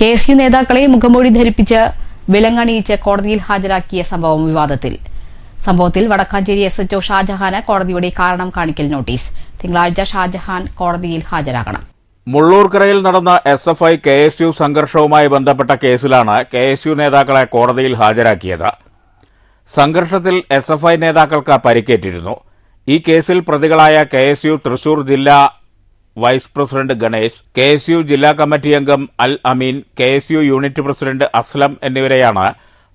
K S U നേതാക്കളെ മുഖംമൂടി ധരിപ്പിച്ച് വിലങ്ങണിയിച്ച് കോടതിയിൽ ഹാജരാക്കിയ സംഭവം വിവാദത്തിൽ. സംഭവത്തിൽ വടക്കാഞ്ചേരി എസ് എച്ച്ഒ ഷാജഹാന് കോടതിയുടെ കാരണം കാണിക്കൽ നോട്ടീസ്. തിങ്കളാഴ്ച ഷാജഹാൻ കോടതിയിൽ ഹാജരാകണം. മുള്ളൂർക്കരയിൽ നടന്ന S F I K S U സംഘർഷവുമായി ബന്ധപ്പെട്ട കേസിലാണ് കെ എസ് യു നേതാക്കളെ കോടതിയിൽ ഹാജരാക്കിയത്. സംഘർഷത്തിൽ എസ് എഫ് ഐ നേതാക്കൾക്ക് പരിക്കേറ്റിരുന്നു. ഈ കേസിൽ പ്രതികളായ കെ എസ് യു തൃശൂർ ജില്ലാ vice president Ganesh K S U ജില്ലാ കമ്മിറ്റി അംഗം Al Ameen K S U unit president Aslam എന്നിവരെയാണ്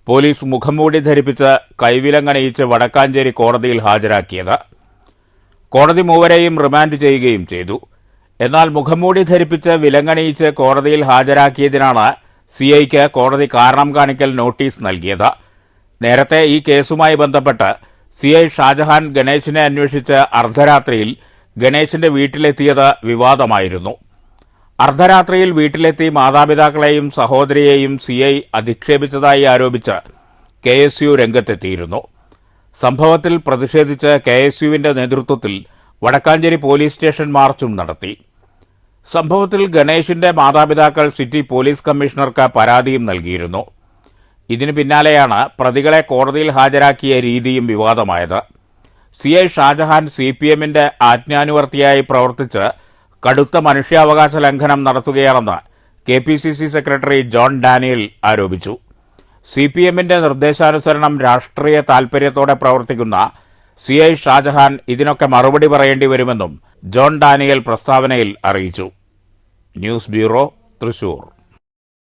പോലീസ് മുഖംമൂടി ധരിപ്പിച്ച് കൈവിലങ്ങണയിച്ച് വടക്കാഞ്ചേരി കോടതിയിൽ ഹാജരാക്കിയത്. കോടതി മൂവരെയും റിമാൻഡ് ചെയ്യുകയും ചെയ്തു. എന്നാൽ മുഖംമൂടി ധരിപ്പിച്ച് വിലങ്ങണയിച്ച് കോടതിയിൽ ഹാജരാക്കിയതിനാണ് സിഐക്ക് കോടതി കാരണം കാണിക്കൽ നോട്ടീസ് നൽകിയത്. നേരത്തെ ഈ കേസുമായി ബന്ധപ്പെട്ട് സിഐ ഷാജഹാൻ ഗണേഷിനെ അന്വേഷിച്ച് അർദ്ധരാത്രിയിൽ ഗണേശിന്റെ വീട്ടിലെത്തിയത് വിവാദമായിരുന്നു. അർദ്ധരാത്രിയിൽ വീട്ടിലെത്തി മാതാപിതാക്കളെയും സഹോദരിയെയും സിഐ അധിക്ഷേപിച്ചതായി ആരോപിച്ച് കെ എസ് യു രംഗത്തെത്തിയിരുന്നു. സംഭവത്തിൽ പ്രതിഷേധിച്ച് കെ എസ് യുവിന്റെ നേതൃത്വത്തിൽ വടക്കാഞ്ചേരി പോലീസ് സ്റ്റേഷൻ മാർച്ചും നടത്തി. സംഭവത്തിൽ ഗണേഷിന്റെ മാതാപിതാക്കൾ സിറ്റി പോലീസ് കമ്മീഷണർക്ക് പരാതിയും നൽകിയിരുന്നു. ഇതിനു പിന്നാലെയാണ് പ്രതികളെ കോടതിയിൽ ഹാജരാക്കിയ രീതിയും വിവാദമായത്. C I Shajahan C P എമ്മിന്റെ ആജ്ഞാനുവർത്തിയായി പ്രവർത്തിച്ച് കടുത്ത മനുഷ്യാവകാശ ലംഘനം നടത്തുകയാണെന്ന് K P C C secretary John Daniel ആരോപിച്ചു. സി പി എമ്മിന്റെ നിർദ്ദേശാനുസരണം രാഷ്ട്രീയ താൽപര്യത്തോടെ പ്രവർത്തിക്കുന്ന സി ഐ ഷാജഹാൻ ഇതിനൊക്കെ മറുപടി പറയേണ്ടി വരുമെന്നും ജോൺ ഡാനിയൽ പ്രസ്താവനയിൽ അറിയിച്ചു. News bureau Thrissur.